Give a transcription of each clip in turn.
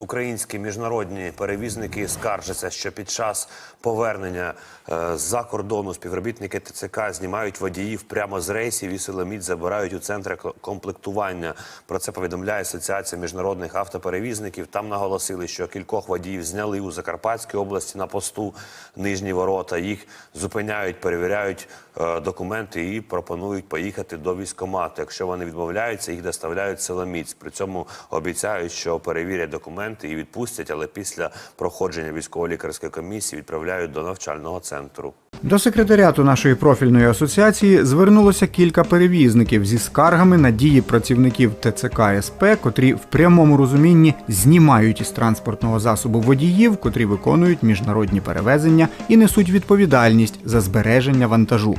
Українські міжнародні перевізники скаржаться, що під час повернення е, з-за кордону співробітники ТЦК знімають водіїв прямо з рейсів і силоміць забирають у центри комплектування. Про це повідомляє Асоціація міжнародних автоперевізників. Там наголосили, що кількох водіїв зняли у Закарпатській області на посту Нижні ворота. Їх зупиняють, перевіряють е, документи і пропонують поїхати до військкомату. Якщо вони відмовляються, їх доставляють силоміць. При цьому обіцяють, що перевірять документи і відпустять, але після проходження військово-лікарської комісії відправляють до навчального центру. До секретаріату нашої профільної асоціації звернулося кілька перевізників зі скаргами на дії працівників ТЦК СП, котрі в прямому розумінні знімають із транспортного засобу водіїв, котрі виконують міжнародні перевезення і несуть відповідальність за збереження вантажу.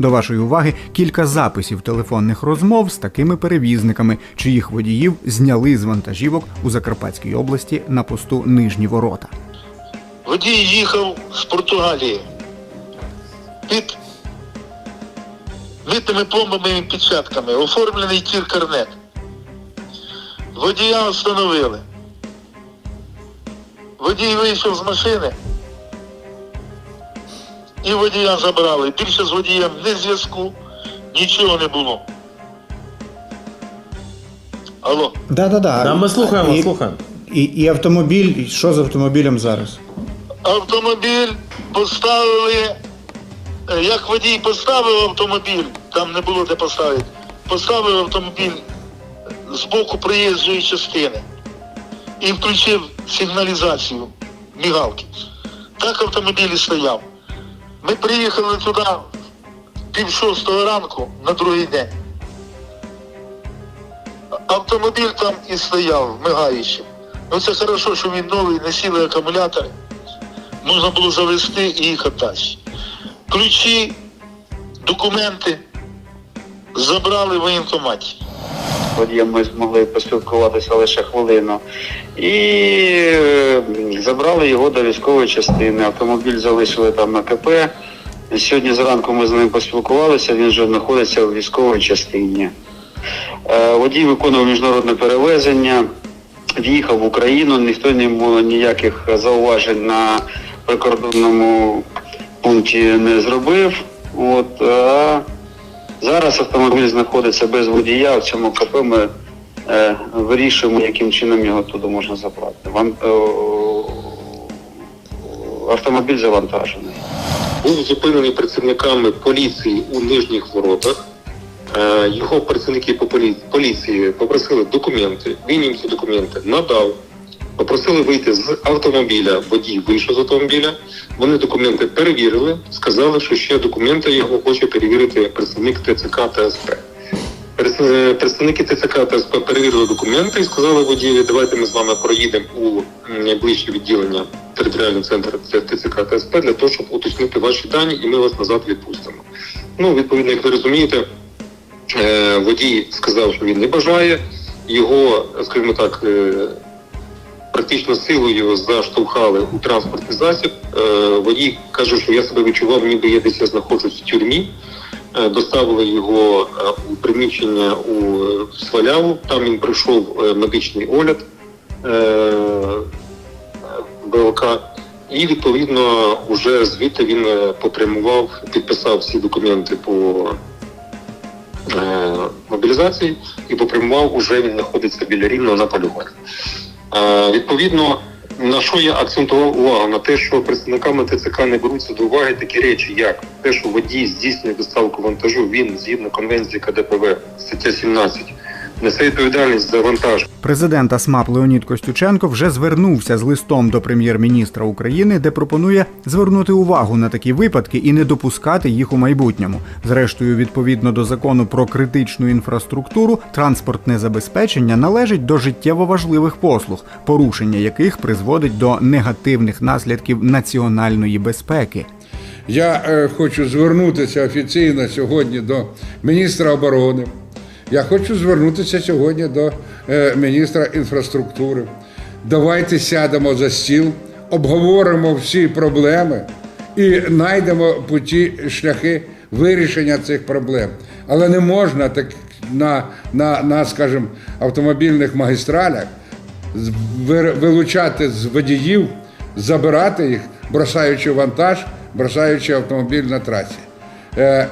До вашої уваги кілька записів телефонних розмов з такими перевізниками, чиїх водіїв зняли з вантажівок у Закарпатській області на посту Нижні Ворота. Водій їхав з Португалії під митними пломбами і печатками, оформлений тір карнет. Водія встановили. Водій вийшов з машини і водія забрали. Більше з водієм ні зв'язку, нічого не було. Алло. Да, да, да. Да, ми слухаємо, і, слухаємо. І, і автомобіль, що з автомобілем зараз? автомобіль поставили, е, як водій поставив автомобіль, там не було де поставити, поставив автомобіль з боку проїжджої частини і включив сигналізацію мігалки. Так автомобіль і стояв. Ми приїхали туди пів шостого ранку на другий день. Автомобіль там і стояв, мигаючи. Ну це хорошо, що він новий, не сіли акумулятори можна було завести і їхати далі. Ключі, документи забрали в воєнкоматі. Водієм ми змогли поспілкуватися лише хвилину. І е, забрали його до військової частини. Автомобіль залишили там на КП. Сьогодні зранку ми з ним поспілкувалися, він вже знаходиться в військовій частині. Е, Водій виконував міжнародне перевезення, в'їхав в Україну, ніхто не йому ніяких зауважень на прикордонному пункті не зробив. От, а Зараз автомобіль знаходиться без водія. В цьому КП ми е, вирішуємо, яким чином його туди можна забрати. Ван, е, автомобіль завантажений. був зупинений працівниками поліції у нижніх воротах. Е, Його працівники по полі- поліції попросили документи. Він їм ці документи надав. Попросили вийти з автомобіля. Водій вийшов з автомобіля. Вони документи перевірили, сказали, що ще документи його хоче перевірити представник ТЦК та СП. Представники ТЦК та СП перевірили документи і сказали водієві, давайте ми з вами проїдемо у найближче відділення територіальний центр ТЦК та СП для того, щоб уточнити ваші дані, і ми вас назад відпустимо. Ну, відповідно, як ви розумієте, е, водій сказав, що він не бажає його, скажімо так, е, практично силою заштовхали у транспортний засіб. Е, Водій каже, що я себе відчував, ніби я десь знаходжусь в тюрмі. Е, Доставили його е, у приміщення у Сваляву. Там він пройшов медичний огляд БЛК. І відповідно вже звідти він попрямував, підписав всі документи по мобілізації і попрямував, уже він знаходиться біля рівного на полюванні. Е, відповідно, на що я акцентував увагу? На те, що представниками ТЦК не беруться до уваги такі речі, як те, що водій здійснює доставку вантажу, він згідно конвенції КДПВ, стаття 17, несе відповідальність за вантаж. Президент АСМАП Леонід Костюченко вже звернувся з листом до прем'єр-міністра України, де пропонує звернути увагу на такі випадки і не допускати їх у майбутньому. Зрештою, відповідно до закону про критичну інфраструктуру, транспортне забезпечення належить до життєво важливих послуг, порушення яких призводить до негативних наслідків національної безпеки. Я е, хочу звернутися офіційно сьогодні до міністра оборони. Я хочу звернутися сьогодні до е, міністра інфраструктури. Давайте сядемо за стіл, обговоримо всі проблеми і знайдемо путі шляхи вирішення цих проблем. Але не можна так на, на, на скажімо, автомобільних магістралях вилучати з водіїв, забирати їх, бросаючи вантаж, бросаючи автомобіль на трасі. Е,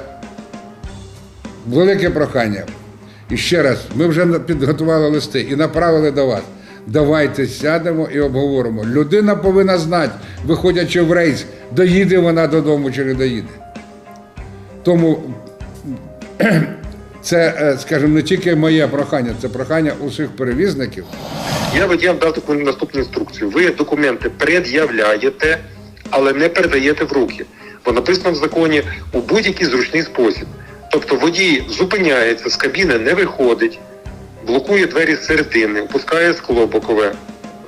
велике прохання. І ще раз, ми вже підготували листи і направили до вас. Давайте сядемо і обговоримо. Людина повинна знати, виходячи в рейс, доїде вона додому чи не доїде. Тому це, е, скажімо, не тільки моє прохання, це прохання усіх перевізників. Я водіям дав таку наступну інструкцію. Ви документи пред'являєте, але не передаєте в руки. Бо написано в законі у будь-який зручний спосіб. Тобто водій зупиняється з кабіни, не виходить, блокує двері з середини, опускає скло бокове,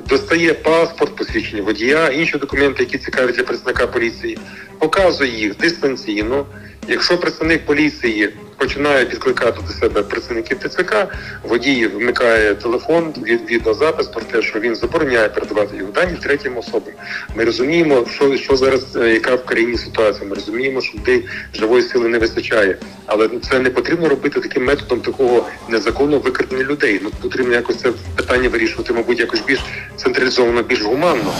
достає паспорт, посвідчення водія, інші документи, які цікаві для представника поліції, показує їх дистанційно. Якщо представник поліції починає підкликати до себе працівників ТЦК, водій вмикає телефон, від відеозапис про те, що він забороняє передавати його дані третім особам. Ми розуміємо, що, що зараз е, яка в країні ситуація. Ми розуміємо, що людей живої сили не вистачає, але це не потрібно робити таким методом такого незаконного викрадення людей. Ну потрібно якось це питання вирішувати, мабуть, якось більш централізовано, більш гуманно.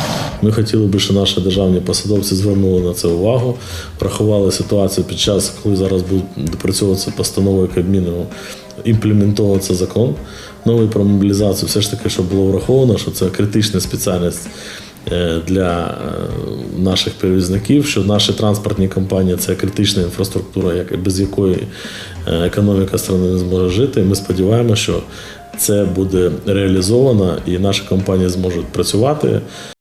Ми хотіли би, щоб наші державні посадовці звернули на це увагу, врахували ситуацію під час, коли зараз буде допрацьовуватися постановою Кабміну, імплементовуватися закон новий про мобілізацію. Все ж таки, щоб було враховано, що це критична спеціальність е, для е, наших перевізників, що наші транспортні компанії це критична інфраструктура, без якої е, економіка країни не зможе жити. Ми сподіваємося, що це буде реалізовано і наша компанія зможуть працювати.